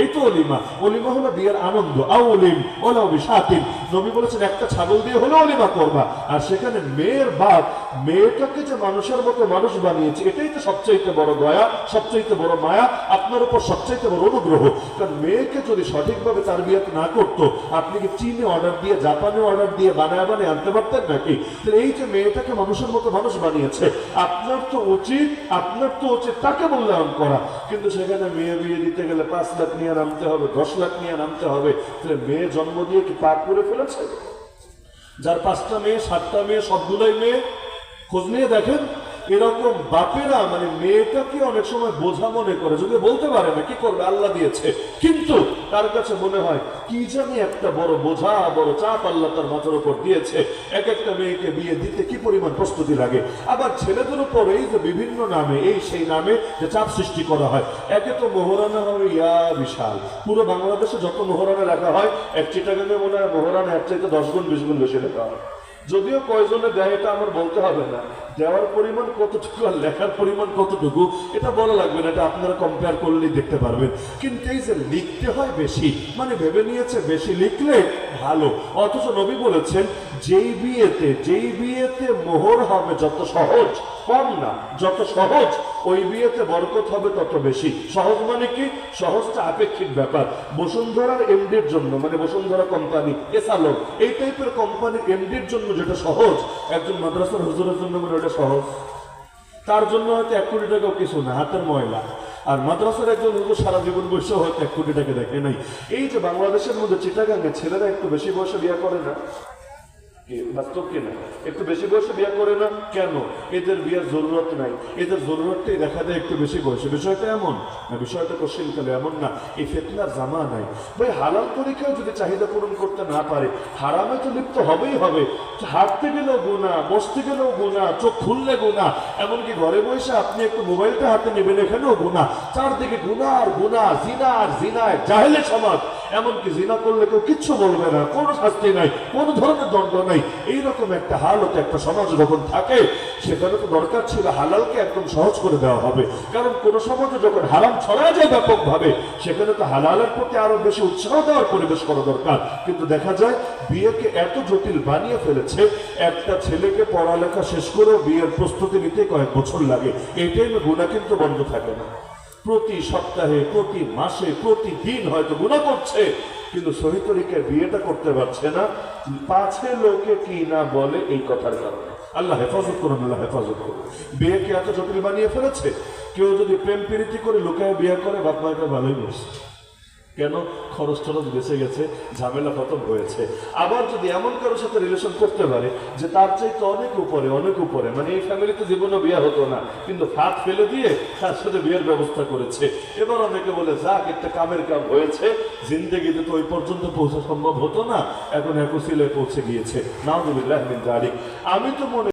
এই তো অলিমা। অলিমা বিয়ের আনন্দ। বলেছেন, একটা ছাগল দিয়ে অলিমা আর সেখানে মেয়ের বাপ, মেয়েটাকে যে মানুষের মতো মানুষ বানিয়েছে, এটাই তো বড় দয়া বড় মায়া, আপনার উপর অনুগ্রহ। কারণ মেয়েকে যদি সঠিকভাবে তার বিয়ে না করতো, আপনি কি চীনে অর্ডার দিয়ে, জাপানে অর্ডার দিয়ে বানায় বানিয়ে আনতে পারতেন নাকি? এই যে মেয়েটাকে মানুষের মতো মানুষ বানিয়েছে, আপনার তো উচিত, আপনার তো উচিত তাকে মূল্যায়ন করা। কিন্তু সেখানে মেয়ে বিয়ে দিতে গেলে পাঁচ লাখ নিয়ে নামতে হবে, দশ লাখ নিয়ে নামতে হবে। তাহলে মেয়ে জন্ম দিয়ে কি পাপ করে ফেলেছে? যার পাঁচটা মেয়ে, সাতটা মেয়ে, সবগুলোই মেয়ে? খোঁজ নিয়ে দেখেন। এরকম বাপেরা মানে মেয়েটাকে অনেক সময় বোঝা মনে করে যদি বলতে পারে না কি করবে, আল্লাহ দিয়েছে। কিন্তু তার কাছে মনে হয়, কি জানি একটা বড় বোঝা, বড় চাপ আল্লাহ তার মাথার উপর দিয়েছে। এক একটা মেয়েকে বিয়ে দিতে কি পরিমাণ প্রস্তুতি লাগে? আবার ছেলেদের উপর এই যে বিভিন্ন নামে, এই সেই নামে যে চাপ সৃষ্টি করা হয়, একে তো মোহরানা হবে, ইয়া বিশাল। পুরো বাংলাদেশে যত মোহরানা লেখা হয়, এক চিটাগাঙ্গে মনে হয় মোহরানা এক চাইতে দশ গুণ, বিশ গুণ বেশি লেখা হয়। যদিও কয়জনে দেয় এটা আমার বলতে হবে না, দেওয়ার পরিমাণ কতটুকু আর লেখার পরিমাণ কতটুকু, এটা বলা লাগবে না, এটা আপনারা কম্পেয়ার করলেই দেখতে পারবেন। কিন্তু এই যে লিখতে হয় বেশি মানে ভেবে নিয়েছে বেশি লিখলে ভালো। অথচ নবী বলেছেন, যেই বিয়েতে যেই বিয়েতে মোহর হবে যত সহজ, কম না, যত সহজ ওই বিয়েতে বরকত হবে তত বেশি। সহজ মানে কি? সহজটা আপেক্ষিক ব্যাপার। বসুন্ধরার এমডির জন্য মানে বসুন্ধরা কোম্পানি এসালন এই টাইপের কোম্পানির এমডির জন্য যেটা সহজ, একজন মাদ্রাসার হুজুরের জন্য মানে ওটা সহজ। তার জন্য হয়তো এক কোটি টাকাও কিছু না, হাতের ময়লা। আর মাদ্রাসার একজন হুজুর সারা জীবন বয়সে হয়তো এক কোটি টাকা দেখে নাই। এই যে বাংলাদেশের মধ্যে চিটাগাঙ্গে ছেলেরা একটু বেশি বয়সে বিয়ে করে না? বাস্তব একটু বেশি বয়সে বিয়ে করে না? কেন? এদের বিয়ের জরুরত নাই। এদের জরুরতটাই দেখা একটু বেশি বয়সে। বিষয়টা এমন না, বিষয়টা এমন না। এই ফেতনার জামা নাই। ভাই, হালাল যদি চাহিদা পূরণ করতে না পারে, হারামে তো লিপ্ত হবেই হবে। হাঁটতে গেলেও গুণা বসতে গেলেও গুণা চোখ খুললে গুণা এমনকি ঘরে বসে আপনি একটু মোবাইলটা হাতে নেবেন, এখানেও গুণা চারদিকে গুণা আর গুণা জিনা আর জিনায় জাহেলে সমাজ। এমনকি জিনা করলে কেউ কিচ্ছু বলবে না। কোনো শাস্তি নাই। কোনো ধরনের দণ্ড নাই। এইরকম একটা হালত একটা সমাজ যখন থাকে, সেখানে তো দরকার ছিল হালালকে একদম সহজ করে দেওয়া হবে। কারণ কোন সমাজে যখন হারাম ছড়া যায় ব্যাপকভাবে, সেখানে তো হালালের প্রতি আরও বেশি উৎসাহ দেওয়ার পরিবেশ করা দরকার। কিন্তু দেখা যায়, বিয়েকে এত জটিল বানিয়ে ফেলেছে, একটা ছেলেকে পড়ালেখা শেষ করেও বিয়ের প্রস্তুতি নিতে কয়েক বছর লাগে। এই টাইমে গুণা কিন্তু বন্ধ থাকে না। প্রতি সপ্তাহে, প্রতি মাসে প্রতিদিন হয়তো গুণা করছে, কিন্তু শহীদরিকে বিয়েটা করতে পারছে না। পাছে লোকে কি না বলে এই কথার কারণে। আল্লাহ হেফাজত করুন, আল্লাহ হেফাজত করুন। বিয়েকে এত জটিল বানিয়ে ফেলেছে? কেউ যদি প্রেম প্রীতি করে লোকে বিয়ে করে, বাপ মায়ের ভালোই বসছে কেন খরচ টরচ বেঁচে গেছে? ঝামেলা খতম হয়েছে। আবার যদি এমন কারোর সাথে রিলেশন করতে পারে, যে তার চাইতে অনেক উপরে অনেক উপরে মানে এই ফ্যামিলিতে জীবনে বিয়ে হতো না, কিন্তু ফাঁক ফেলে দিয়ে তার সাথে বিয়ের ব্যবস্থা করেছে। এবার অনেকে বলে, যাক, একটা কামের কাম হয়েছে, জিন্দগিতে তো ওই পর্যন্ত পৌঁছা সম্ভব হতো না, এখন একুশিলে পৌঁছে গিয়েছে। জালিক আমি তো মনে